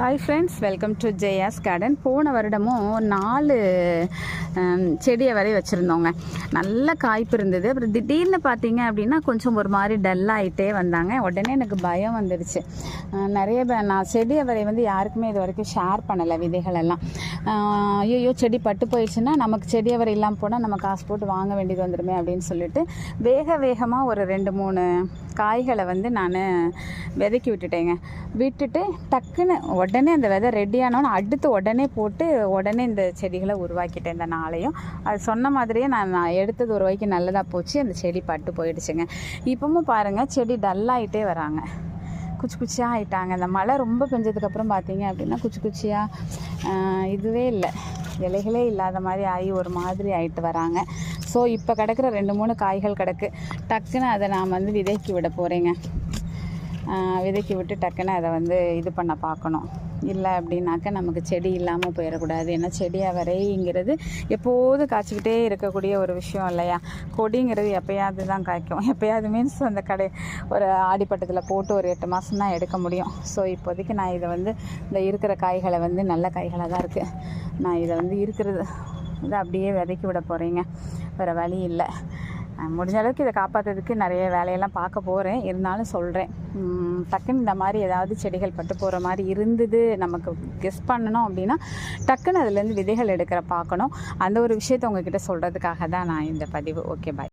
Hi friends welcome to Jaya's garden போன வருடமும் நாலு செடியை வரை வச்சுருந்தோங்க. நல்ல காய்ப்பு இருந்தது. அப்புறம் திடீர்னு பார்த்தீங்க அப்படின்னா கொஞ்சம் ஒரு மாதிரி டல்லாகிட்டே வந்தாங்க. உடனே எனக்கு பயம் வந்துடுச்சு நிறைய நான் செடியை வரை வந்து யாருக்குமே இது வரைக்கும் ஷேர் பண்ணலை விதைகளெல்லாம் ஐயோ செடி பட்டு போயிடுச்சுன்னா நமக்கு செடியை வரை இல்லாமல் போனால் நம்ம காசு போட்டு வாங்க வேண்டியது வந்துடுமே அப்படின்னு சொல்லிட்டு வேக வேகமாக ஒரு ரெண்டு மூணு காய்களை வந்து நான் விதைக்கி விட்டுட்டேங்க. விட்டுட்டு டக்குன்னு உடனே அந்த விதை ரெடியானோன்னு அடுத்து உடனே போட்டு உடனே இந்த செடிகளை உருவாக்கிட்டேன் இந்த நாளையும். அது சொன்ன மாதிரியே நான் நான் எடுத்தது ஒரு வாய்க்கு நல்லதாக போச்சு. அந்த செடி பட்டு போயிடுச்சுங்க. இப்பவும் பாருங்கள் செடி டல்லாகிட்டே வராங்க. குச்சி குச்சியாக ஆகிட்டாங்க இந்த மழை ரொம்ப பெஞ்சதுக்கப்புறம் பார்த்தீங்க அப்படின்னா குச்சி குச்சியாக இதுவே இல்லை. இலைகளே இல்லாத மாதிரி ஆகி ஒரு மாதிரி ஆகிட்டு வராங்க. ஸோ இப்போ கிடக்கிற ரெண்டு மூணு காய்கள் கிடக்கு. டக்குன்னு அதை நான் வந்து விதைக்கி விட போகிறேங்க விதைக்கி விட்டு டக்குன்னு அதை வந்து இது பண்ண பார்க்கணும். இல்லை அப்படின்னாக்க நமக்கு செடி இல்லாமல் போயிடக்கூடாது. ஏன்னா செடி அவரைங்கிறது எப்போதும் காய்ச்சிக்கிட்டே இருக்கக்கூடிய ஒரு விஷயம் இல்லையா? கொடிங்கிறது எப்பயாவது தான் காய்க்கும். எப்பயாவது மீன்ஸ் அந்த கடை ஒரு ஆடிப்பட்டத்தில் போட்டு ஒரு எட்டு மாதம் தான் எடுக்க முடியும். ஸோ இப்போதைக்கு நான் இதை வந்து இந்த இருக்கிற காய்களை வந்து நல்ல காய்களாக தான் இருக்குது நான் இதை வந்து இருக்கிறது இதை அப்படியே விதைக்கி விட போகிறேங்க வேறு வழி இல்லை. முடிஞ்ச அளவுக்கு இதை காப்பாற்றுறதுக்கு நிறைய வேலையெல்லாம் பார்க்க போகிறேன் இருந்தாலும் சொல்கிறேன் டக்குன்னு இந்த மாதிரி ஏதாவது செடிகள் பட்டு போகிற மாதிரி இருந்தது நமக்கு கெஸ் பண்ணணும் அப்படின்னா டக்குன்னு அதுலேருந்து விதைகள் எடுக்கிற பார்க்கணும். அந்த ஒரு விஷயத்தை உங்ககிட்ட சொல்கிறதுக்காக தான் நான் இந்த பதிவு. Okay bye